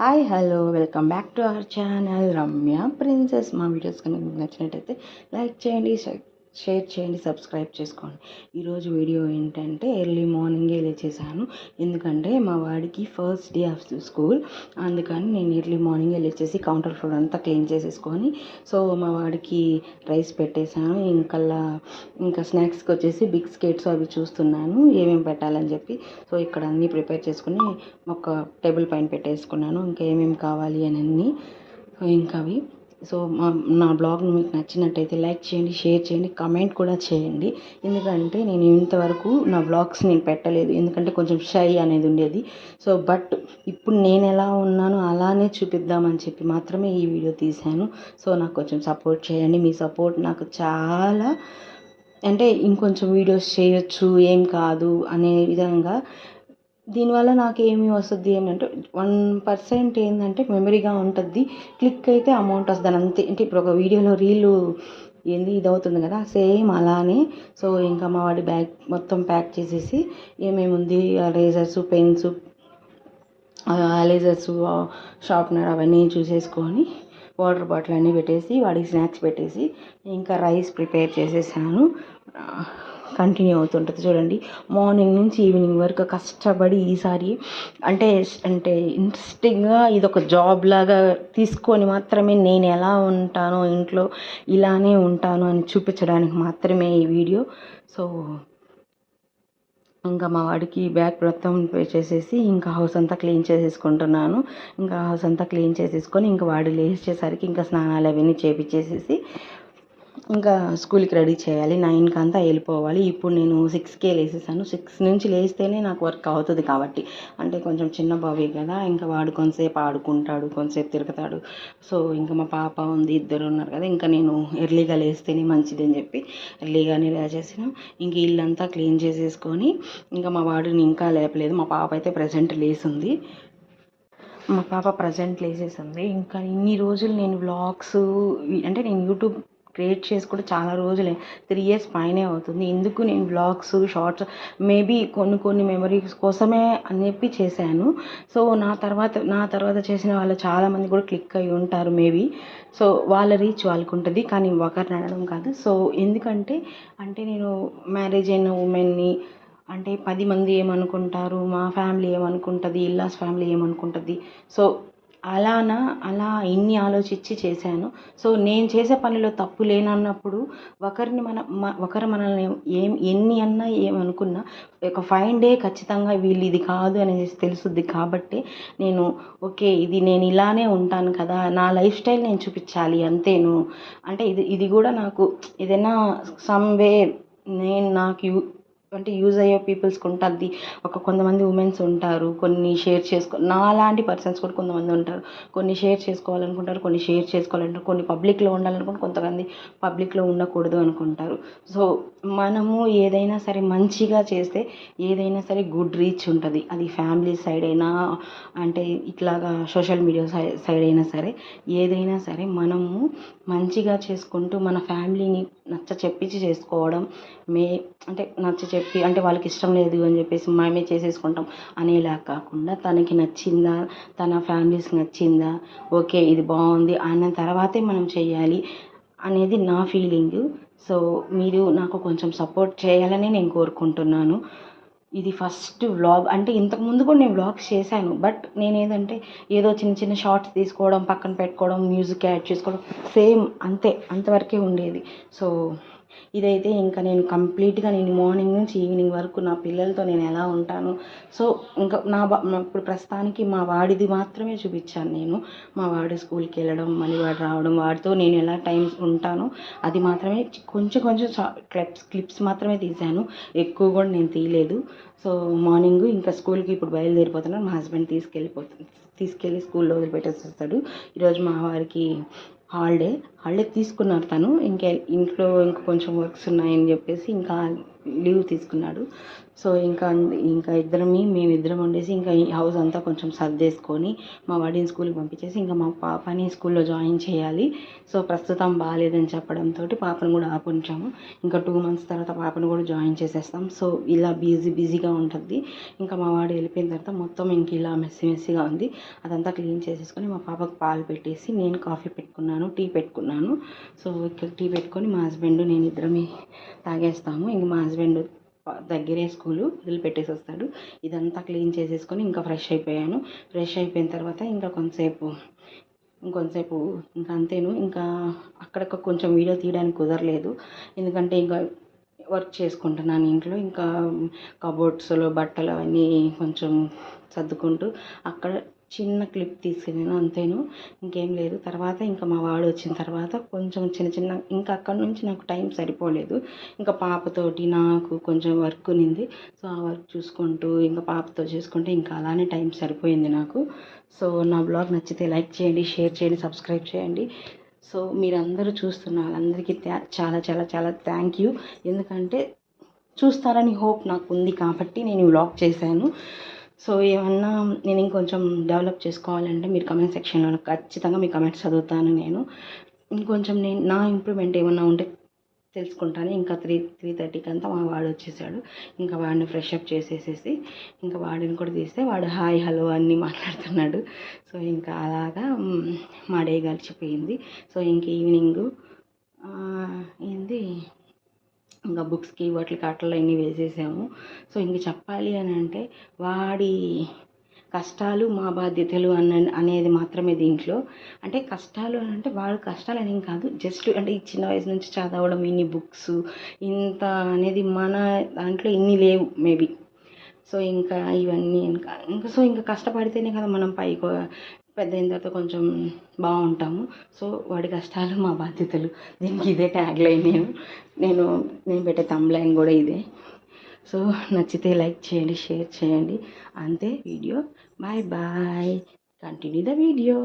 Hi hello welcome back to our channel Ramya princess మా videos కనుక మీకు నచ్చినట్టయితే లైక్ చేయండి షేర్ చేయండి సబ్స్క్రైబ్ చేసుకోండి. ఈరోజు వీడియో ఏంటంటే ఎర్లీ మార్నింగే లేచేసాను ఎందుకంటే మా వాడికి ఫస్ట్ డే ఆఫ్ స్కూల్. అందుకని నేను ఎర్లీ మార్నింగే లేచేసి కౌంటర్ ఫ్లోర్ అంతా క్లీన్ చేసేసుకొని సో మా వాడికి రైస్ పెట్టేశాను. ఇంకా ఇంకా స్నాక్స్కి వచ్చేసి బిస్కెట్స్ అవి చూస్తున్నాను ఏమేమి పెట్టాలని చెప్పి. సో ఇక్కడ అన్నీ ప్రిపేర్ చేసుకుని ఒక టేబుల్ పైన పెట్టేసుకున్నాను. ఇంకా ఏమేమి కావాలి అని అన్నీ. ఇంకా అవి సో మా నా బ్లాగ్ మీకు నచ్చినట్టయితే లైక్ చేయండి షేర్ చేయండి కమెంట్ కూడా చేయండి. ఎందుకంటే నేను ఇంతవరకు నా బ్లాగ్స్ నేను పెట్టలేదు. ఎందుకంటే కొంచెం షై అనేది ఉండేది. సో బట్ ఇప్పుడు నేను ఎలా ఉన్నానో అలానే చూపిద్దామని చెప్పి మాత్రమే ఈ వీడియో తీశాను. సో నాకు కొంచెం సపోర్ట్ చేయండి. మీ సపోర్ట్ నాకు చాలా అంటే ఇంకొంచెం వీడియోస్ చేయొచ్చు ఏం కాదు అనే విధంగా దీనివల్ల నాకు ఏమి వస్తుంది ఏంటంటే వన్ పర్సెంట్ ఏంటంటే మెమరీగా ఉంటుంది. క్లిక్ అయితే అమౌంట్ వస్తుంది అంతే. అంటే ఇప్పుడు ఒక వీడియోలో రీలు ఏంది ఇది అవుతుంది కదా సేమ్ అలానే. సో ఇంకా మా వాడి బ్యాగ్ మొత్తం ప్యాక్ చేసేసి ఏమేమి ఉంది రేజర్స్ పెన్స్ లేజర్స్ షార్ప్నర్ అవన్నీ చూసేసుకొని వాటర్ బాటిల్ అన్నీ పెట్టేసి వాడికి స్నాక్స్ పెట్టేసి ఇంకా రైస్ ప్రిపేర్ చేసేసాను. కంటిన్యూ అవుతుంటుంది చూడండి. మార్నింగ్ నుంచి ఈవినింగ్ వరకు కష్టపడి ఈసారి అంటే అంటే ఇంట్రెస్టింగ్గా ఇది ఒక జాబ్ లాగా తీసుకొని మాత్రమే నేను ఎలా ఉంటానో ఇంట్లో ఇలానే ఉంటాను అని చూపించడానికి మాత్రమే ఈ వీడియో. సో ఇంకా మా వాడికి బ్యాగ్ మొత్తం చేసేసి ఇంకా హౌస్ అంతా క్లీన్ చేసేసుకుంటున్నాను. ఇంకా హౌస్ అంతా క్లీన్ చేసేసుకొని ఇంకా వాడు లేచేసరికి ఇంకా స్నానాలు అవన్నీ చేపించేసేసి ఇంకా స్కూల్కి రెడీ చేయాలి. నైన్కి అంతా వెళ్ళిపోవాలి. ఇప్పుడు నేను సిక్స్కే లేసేసాను. సిక్స్ నుంచి లేస్తేనే నాకు వర్క్ అవుతుంది కాబట్టి. అంటే కొంచెం చిన్న బాబే కదా ఇంకా వాడు కొంతసేపు ఆడుకుంటాడు కొంతసేపు తిరుగుతాడు. సో ఇంకా మా పాప ఉంది ఇద్దరు ఉన్నారు కదా ఇంకా నేను ఎర్లీగా లేస్తేనే మంచిది అని చెప్పి ఎర్లీగానే లేచేసిన. ఇంక ఇల్లంతా క్లీన్ చేసేసుకొని ఇంకా మా వాడిని ఇంకా లేపలేదు. మా పాప అయితే ప్రజెంట్ లేసింది. మా పాప ప్రజెంట్ లేసేసింది. ఇంకా ఇన్ని రోజులు నేను వ్లాగ్స్ అంటే నేను యూట్యూబ్ క్రియేట్ చేసి కూడా చాలా రోజులే త్రీ ఇయర్స్ పైనే అవుతుంది. ఎందుకు నేను బ్లాగ్స్ షార్ట్స్ మేబీ కొన్ని కొన్ని మెమరీస్ కోసమే అని చెప్పి చేశాను. సో నా తర్వాత నా తర్వాత చేసిన వాళ్ళు చాలామంది కూడా క్లిక్ అయి ఉంటారు మేబీ సో వాళ్ళ రీచ్ వాళ్ళకు ఉంటుంది కానీ ఒకరిని అనడం కాదు. సో ఎందుకంటే అంటే నేను మ్యారేజ్ అయిన ఉమెన్ని అంటే పది మంది ఏమనుకుంటారు మా ఫ్యామిలీ ఏమనుకుంటుంది ఇల్లాస్ ఫ్యామిలీ ఏమనుకుంటుంది. సో అలానా? అలా ఇన్ని ఆలోచించి చేశాను. సో నేను చేసే పనిలో తప్పు లేనన్నప్పుడు ఒకరిని మన ఒకరు మనల్ని ఏం ఎన్ని అన్నా ఏమనుకున్నా ఒక ఫైవ్ డే ఖచ్చితంగా వీళ్ళు ఇది కాదు అనేసి తెలుస్తుంది కాబట్టి నేను ఓకే ఇది నేను ఇలానే ఉంటాను కదా నా లైఫ్ స్టైల్ నేను చూపించాలి అంతేను. అంటే ఇది ఇది కూడా నాకు ఏదైనా సమ్వే నేను నాకు అంటే యూజ్ అయ్యే పీపుల్స్కి ఉంటుంది. ఒక కొంతమంది ఉమెన్స్ ఉంటారు. కొన్ని షేర్ చేసుకో నాలాంటి పర్సన్స్ కూడా కొంతమంది ఉంటారు. కొన్ని షేర్ చేసుకోవాలనుకుంటారు కొన్ని షేర్ చేసుకోవాలంటారు. కొన్ని పబ్లిక్లో ఉండాలనుకుంటే కొంతమంది పబ్లిక్లో ఉండకూడదు అనుకుంటారు. సో మనము ఏదైనా సరే మంచిగా చేస్తే ఏదైనా సరే గుడ్ రీచ్ ఉంటుంది. అది ఫ్యామిలీ సైడ్ అయినా అంటే ఇట్లాగా సోషల్ మీడియా సైడ్ అయినా సరే ఏదైనా సరే మనము మంచిగా చేసుకుంటూ మన ఫ్యామిలీని నచ్చ చెప్పించి చేసుకోవడం మే అంటే నచ్చ చెప్పి అంటే వాళ్ళకి ఇష్టం లేదు అని చెప్పేసి మేమే చేసేసుకుంటాం. అనేలా కాకుండా తనకి నచ్చిందా తన ఫ్యామిలీస్కి నచ్చిందా ఓకే ఇది బాగుంది అన్న తర్వాతే మనం చేయాలి అనేది నా ఫీలింగ్ సో మీరు నాకు కొంచెం సపోర్ట్ చేయాలని నేను కోరుకుంటున్నాను. ఇది ఫస్ట్ వ్లాగ్ అంటే ఇంతకుముందు కూడా నేను వ్లాగ్స్ చేశాను. బట్ నేను ఏదంటే ఏదో చిన్న చిన్న షార్ట్స్ తీసుకోవడం పక్కన పెట్టుకోవడం మ్యూజిక్ యాడ్ చేసుకోవడం సేమ్ అంతే అంతవరకే ఉండేది. సో ఇదైతే ఇంకా నేను కంప్లీట్గా నేను మార్నింగ్ నుంచి ఈవినింగ్ వరకు నా పిల్లలతో నేను ఎలా ఉంటాను. సో ఇంకా నా ఇప్పుడు ప్రస్తుతానికి మా వాడిది మాత్రమే చూపించాను నేను. మా వాడు స్కూల్కి వెళ్ళడం మళ్ళీ వాడు రావడం వాడితో నేను ఎలా టైం ఉంటానో అది మాత్రమే కొంచెం కొంచెం క్లిప్స్ క్లిప్స్ మాత్రమే తీశాను. ఎక్కువ కూడా నేను తీయలేదు. సో మార్నింగ్ ఇంకా స్కూల్కి ఇప్పుడు బయలుదేరిపోతున్నాను. మా హస్బెండ్ తీసుకెళ్ళిపోతుంది తీసుకెళ్ళి స్కూల్లో వదిలిపెట్టేసి వస్తాడు. ఈరోజు మా వారికి హాలిడే. హాలిడే తీసుకున్నారు తను. ఇంకా ఇంట్లో ఇంకా కొంచెం వర్క్స్ ఉన్నాయని చెప్పేసి ఇంకా లీవ్ తీసుకున్నాడు. సో ఇంకా ఇంకా ఇద్దరమి మేమిద్దరం ఉండేసి ఇంకా ఈ హౌస్ అంతా కొంచెం సర్దేసుకొని మా వాడిని స్కూల్కి పంపించేసి ఇంకా మా పాపని స్కూల్లో జాయిన్ చేయాలి. సో ప్రస్తుతం బాగాలేదని చెప్పడంతో పాపను కూడా ఆపుంచాము. ఇంకా టూ మంత్స్ తర్వాత పాపను కూడా జాయిన్ చేసేస్తాం. సో ఇలా బిజీ బిజీగా ఉంటుంది. ఇంకా మా వాడు వెళ్ళిపోయిన తర్వాత మొత్తం ఇంక ఇలా మెస్సి మెస్సీగా ఉంది. అదంతా క్లీన్ చేసేసుకొని మా పాపకు పాలు పెట్టేసి నేను కాఫీ పెట్టుకున్నాను టీ పెట్టుకున్నాను. సో ఇక్కడ టీ పెట్టుకొని మా హస్బెండ్ నేను ఇద్దరమే తాగేస్తాము. ఇంక మా హస్బెండ్ దగ్గరే స్కూలు వదిలిపెట్టేసి వస్తాడు ఇదంతా క్లీన్ చేసేసుకొని ఇంకా ఫ్రెష్ అయిపోయాను. ఫ్రెష్ అయిపోయిన తర్వాత ఇంకా కొంతసేపు ఇంకొంతసేపు ఇంకా అంతేను. ఇంకా అక్కడ కొంచెం వీడియో తీయడానికి కుదరలేదు. ఎందుకంటే ఇంకా వర్క్ చేసుకుంటున్నాను ఇంట్లో. ఇంకా కబోర్డ్స్లో బట్టలు అవన్నీ కొంచెం సర్దుకుంటూ అక్కడ చిన్న క్లిప్ తీసుకున్నాను అంతేను ఇంకేం లేదు. తర్వాత ఇంకా మా వాడు వచ్చిన తర్వాత కొంచెం చిన్న చిన్న ఇంకా అక్కడ నుంచి నాకు టైం సరిపోలేదు. ఇంకా పాపతోటి నాకు కొంచెం వర్క్ ఉన్నింది. సో ఆ వర్క్ చూసుకుంటూ ఇంకా పాపతో చేసుకుంటే ఇంకా అలానే టైం సరిపోయింది నాకు. సో నా బ్లాగ్ నచ్చితే లైక్ చేయండి షేర్ చేయండి సబ్స్క్రైబ్ చేయండి. సో మీరందరూ చూస్తున్న వాళ్ళందరికీ చాలా చాలా చాలా థ్యాంక్ యూ. ఎందుకంటే చూస్తారని హోప్ నాకు ఉంది కాబట్టి నేను వ్లాగ్ చేశాను. సో ఏమన్నా నేను ఇంకొంచెం డెవలప్ చేసుకోవాలంటే మీరు కమెంట్ సెక్షన్లో ఖచ్చితంగా మీ కమెంట్స్ చదువుతాను నేను. ఇంకొంచెం నేను నా ఇంప్రూవ్మెంట్ ఏమన్నా ఉంటే తెలుసుకుంటాను. ఇంకా త్రీ త్రీ థర్టీకి అంతా మా వాడు వచ్చేసాడు. ఇంకా వాడిని ఫ్రెష్ అప్ చేసేసేసి ఇంకా వాడిని కూడా తీస్తే వాడు హాయ్ హలో అన్నీ మాట్లాడుతున్నాడు. సో ఇంకా అలాగా మా డే గడిచిపోయింది. సో ఇంక ఈవినింగ్ ఏంది? ఇంకా బుక్స్కి వాటికి అట్లా అన్నీ వేసేసాము. సో ఇంక చెప్పాలి అని అంటే వాడి కష్టాలు మా బాధ్యతలు అన్న అనేది మాత్రమే దీంట్లో. అంటే కష్టాలు అని అంటే వాళ్ళ కష్టాలు అనేం కాదు. జస్ట్ అంటే ఈ చిన్న వయసు నుంచి చదవడం ఇన్ని బుక్స్ ఇంత అనేది మన దాంట్లో ఇన్ని లేవు మేబీ. సో ఇంకా ఇవన్నీ ఇంకా ఇంకా సో ఇంకా కష్టపడితేనే కదా మనం పైకి పెద్ద అయిన తర్వాత కొంచెం బాగుంటాము. సో వాడి కష్టాలు మా బాధ్యతలు. దీనికి ఇదే ట్యాగ్ లైన్ నేను. నేను నేను పెట్టే తమ్ లైన్ కూడా ఇదే. సో నచ్చితే లైక్ చేయండి షేర్ చేయండి. అంతే video bye bye continue the video